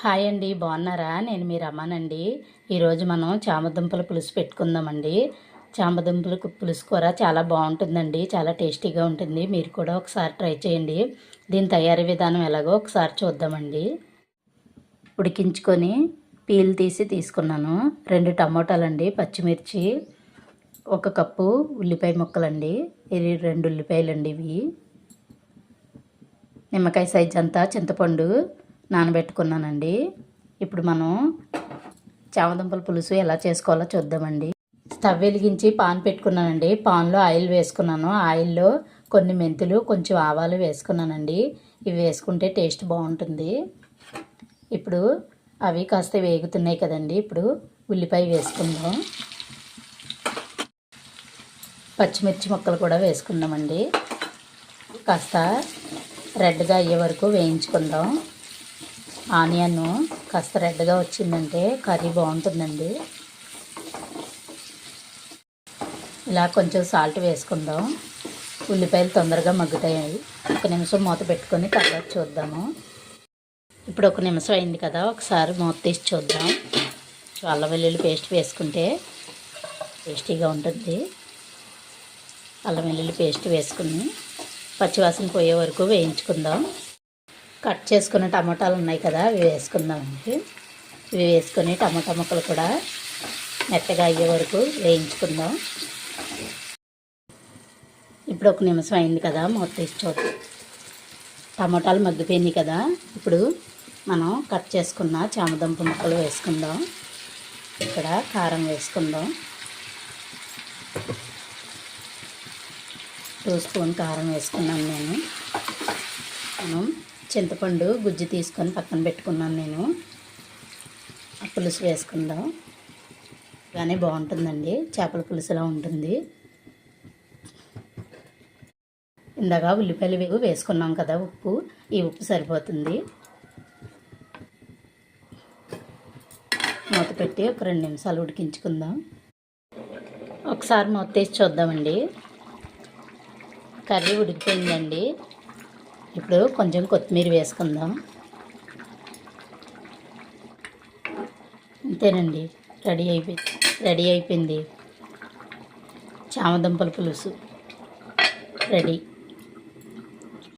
Hi అండి బాగున్నారా? నేను మీ రమానండి. ఈరోజు మనం చామదుంపల పులుసు పెట్టుకుందామండి. చామదుంపల పులుసు కూర చాలా బాగుంటుందండి చాలా టేస్టీగా ఉంటుంది. మీరు కూడా ఒకసారి ట్రై చేయండి. దీని తయారీ విధానం ఎలాగో ఒకసారి చూద్దామండి. ఉడికించుకొని పీల్ తీసి తీసుకున్నాను. రెండు టమోటాలండి పచ్చిమిర్చి ఒక కప్పు ఉల్లిపాయ ముక్కలండి. ఇది రెండు ఉల్లిపాయలండి ఇవి. నిమ్మకాయ సైజ్ అంతా చింతపండు నానబెట్టుకున్నానండి. ఇప్పుడు మనం చామదుంపల పులుసు ఎలా చేసుకోవాలో చూద్దామండి. స్టవ్ వెలిగించి పాన్ పెట్టుకున్నానండి. పాన్లో ఆయిల్ వేసుకున్నాను. ఆయిల్లో కొన్ని మెంతులు కొంచెం ఆవాలు వేసుకున్నానండి. ఇవి వేసుకుంటే టేస్ట్ బాగుంటుంది. ఇప్పుడు అవి కాస్త వేగుతున్నాయి కదండి. ఇప్పుడు ఉల్లిపాయ వేసుకుందాం. పచ్చిమిర్చి ముక్కలు కూడా వేసుకుందామండి. కాస్త రెడ్గా అయ్యే వరకు వేయించుకుందాం. ఆనియన్ కాస్త రెడ్గా వచ్చిందంటే కర్రీ బాగుంటుందండి. ఇలా కొంచెం సాల్ట్ వేసుకుందాం. ఉల్లిపాయలు తొందరగా మగ్గుతాయి. ఒక నిమిషం మూత పెట్టుకొని తర్వాత చూద్దాము. ఇప్పుడు ఒక నిమిషం అయింది కదా ఒకసారి మూత తీసి చూద్దాం. అల్లం వెల్లుల్లి పేస్ట్ వేసుకుంటే టేస్టీగా ఉంటుంది. అల్లం వెల్లుల్లి పేస్ట్ వేసుకుని పచ్చివాసన పోయే వరకు వేయించుకుందాం. కట్ చేసుకున్న టమాటాలు ఉన్నాయి కదా అవి వేసుకుందామండి. ఇవి వేసుకొని టమాటా ముక్కలు కూడా మెత్తగా అయ్యే వరకు వేయించుకుందాం. ఇప్పుడు ఒక నిమిషం అయింది కదా మూత తీసి చూద్దాం. టమాటాలు మగ్గిపోయినాయి కదా ఇప్పుడు మనం కట్ చేసుకున్న చామదుంప ముక్కలు వేసుకుందాం. ఇక్కడ కారం వేసుకుందాం. టూ స్పూన్ కారం వేసుకున్నాను నేను. మనం చింతపండు గుజ్జు తీసుకొని పక్కన పెట్టుకున్నాను నేను. ఆ పులుసు వేసుకుందాం. కానీ బాగుంటుందండి. చేపల పులుసులా ఉంటుంది. ఇందాక ఉల్లిపాయలు వేసుకున్నాం కదా ఉప్పు. ఈ ఉప్పు సరిపోతుంది. మూత పెట్టి ఒక రెండు నిమిషాలు ఉడికించుకుందాం. ఒకసారి మూత తీసి చూద్దామండి. కర్రీ ఉడికిపోయిందండి. ఇప్పుడు కొంచెం కొత్తిమీర వేసుకుందాం. అంతేనండి రెడీ అయిపోయింది రెడీ అయిపోయింది. చామదుంపల పులుసు రెడీ.